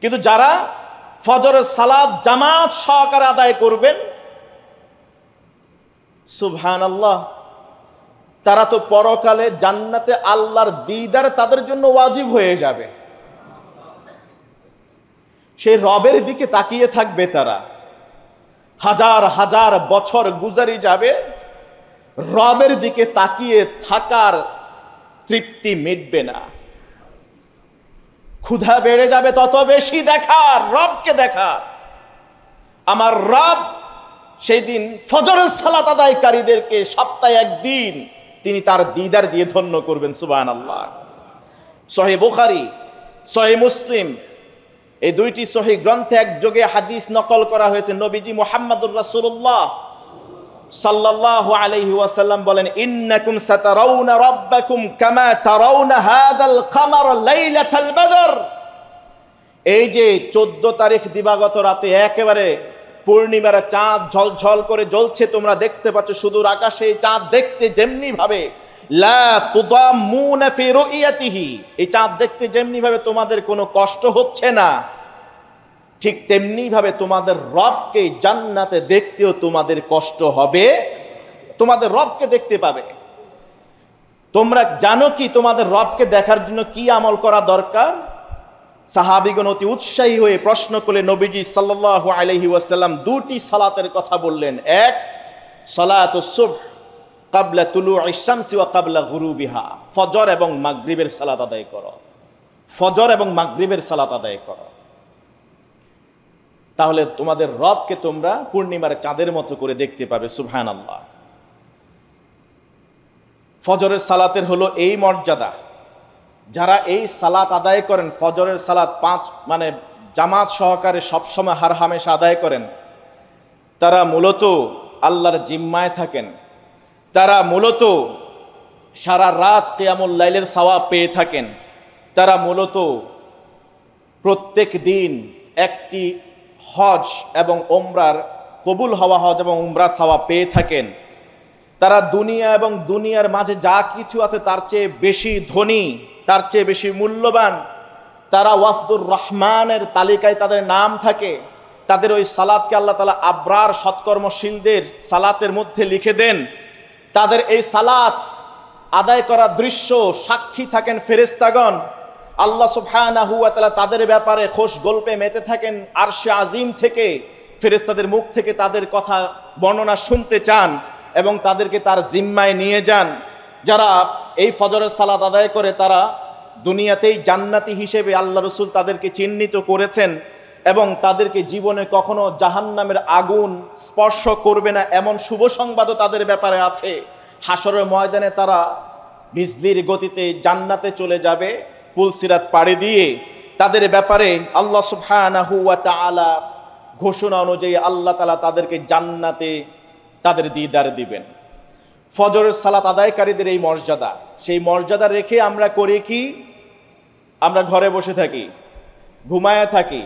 কিন্তু যারা ফজরের সালাদ জামাত সহকারে আদায় করবেন সুবহান আল্লাহ তারা তো পরকালে জান্নাতে আল্লাহর দিদার তাদের জন্য ওয়াজিব হয়ে যাবে। সেই রবের দিকে তাকিয়ে থাকবে তারা। হাজার হাজার বছর গুজারি যাবে, রবের দিকে তাকিয়ে থাকার তৃপ্তি মিটবে না। ক্ষুধা বেড়ে যাবে, তত বেশি দেখার রবকে দেখার আমার রব সেই দিন ফজরের সালাত আদায়কারীদেরকে সপ্তাহে একদিন তিনি তার দিদার দিয়ে ধন্য করবেন সুবান আল্লাহ সহে বুখারি, সহে মুসলিম, এই দুইটি সহি গ্রন্থে একযোগে হাদিস নকল করা হয়েছে। নবীজি মোহাম্মদুর রাসূলুল্লাহ সাল্লাল্লাহু আলাইহি ওয়াসাল্লাম বলেন, ইন্নাকুম সাতারাউনা রাব্বাকুম কামা তারাউনা হাদাল কামার লাইলাতাল বদর। এই যে 14 তারিখ দিবাগত রাতে একেবারে পূর্ণিমার চাঁদ ঝলঝল করে জ্বলছে, তোমরা দেখতে পাচ্ছ সুদূর আকাশে চাঁদ দেখতে যেমনি ভাবে এই চাঁদ দেখতে যেমনি ভাবে তোমাদের কোনো কষ্ট হচ্ছে না। ঠিক তেমনি ভাবে তোমাদের রবকে জান্নাতে দেখতেও তোমাদের কষ্ট হবে। তোমাদের রবকে দেখতে পাবে। তোমরা জানো কি তোমাদের রবকে দেখার জন্য কি আমল করা দরকার? সাহাবিগণ অতি উৎসাহী হয়ে প্রশ্ন করলে নবীজি সাল্লাল্লাহু আলাইহি ওয়াসাল্লাম দুটি সালাতের কথা বললেন। এক, সালাত সুব কাবলা তুলু ইশামসি ওয়া কাবলা গুরুবিহা। ফজর এবং মাগরিবের সালাত আদায় করো। ফজর এবং মাগরিবের সালাত আদায় করো। তাহলে তোমাদের রবকে তোমরা পূর্ণিমার চাঁদের মতো করে দেখতে পাবে সুবহান আল্লাহ ফজরের সালাতের হলো এই মর্যাদা। যারা এই সালাত আদায় করেন, ফজরের সালাত পাঁচ মানে জামাত সহকারে সবসময় হার হামেশা আদায় করেন, তারা মূলত আল্লাহর জিম্মায় থাকেন। তারা মূলত সারা রাত কেয়ামুল লাইলের সাওয়া পেয়ে থাকেন। তারা মূলত প্রত্যেক দিন একটি হজ এবং ওমরার কবুল হওয়া হজ এবং উমরা সাওয়া পেয়ে থাকেন। তারা দুনিয়া এবং দুনিয়ার মাঝে যা কিছু আছে তার চেয়ে বেশি ধনী, তার চেয়ে বেশি মূল্যবান। তারা ওয়াফদুর রহমানের তালিকায় তাদের নাম থাকে। তাদের ওই সালাদকে আল্লাহ তালা আবরার সৎকর্মশীলদের সালাতের মধ্যে লিখে দেন। তাদের এই সালাত আদায় করা দৃশ্য সাক্ষী থাকেন ফেরেস্তাগণ আল্লাহ সুবহানাহু ওয়া তাআলা তাদের ব্যাপারে খোশ গল্পে মেতে থাকেন। আরশে আজিম থেকে ফেরেস্তাদের মুখ থেকে তাদের কথা বর্ণনা শুনতে চান এবং তাদেরকে তার জিম্মায় নিয়ে যান। যারা এই ফজরের সালাদ আদায় করে, তারা দুনিয়াতেই জান্নাতি হিসেবে আল্লাহ রসুল তাদেরকে চিহ্নিত করেছেন এবং তাদেরকে জীবনে কখনো জাহান্নামের আগুন স্পর্শ করবে না। এমন শুভ সংবাদও তাদের ব্যাপারে আছে। হাসরের ময়দানে তারা বিজলির গতিতে জান্নাতে চলে যাবে। পুলসিরাত পাড়ে দিয়ে তাদের ব্যাপারে আল্লাহ সুবহানাহু হুয়া তালা ঘোষণা অনুযায়ী আল্লাহ তালা তাদেরকে জান্নাতে তাদের দিদার দিবেন। ফজরের সালাত আদায়কারীদের এই মর্যাদা। সেই মর্যাদা রেখে আমরা করি কি? আমরা ঘরে বসে থাকি, ঘুমায় থাকি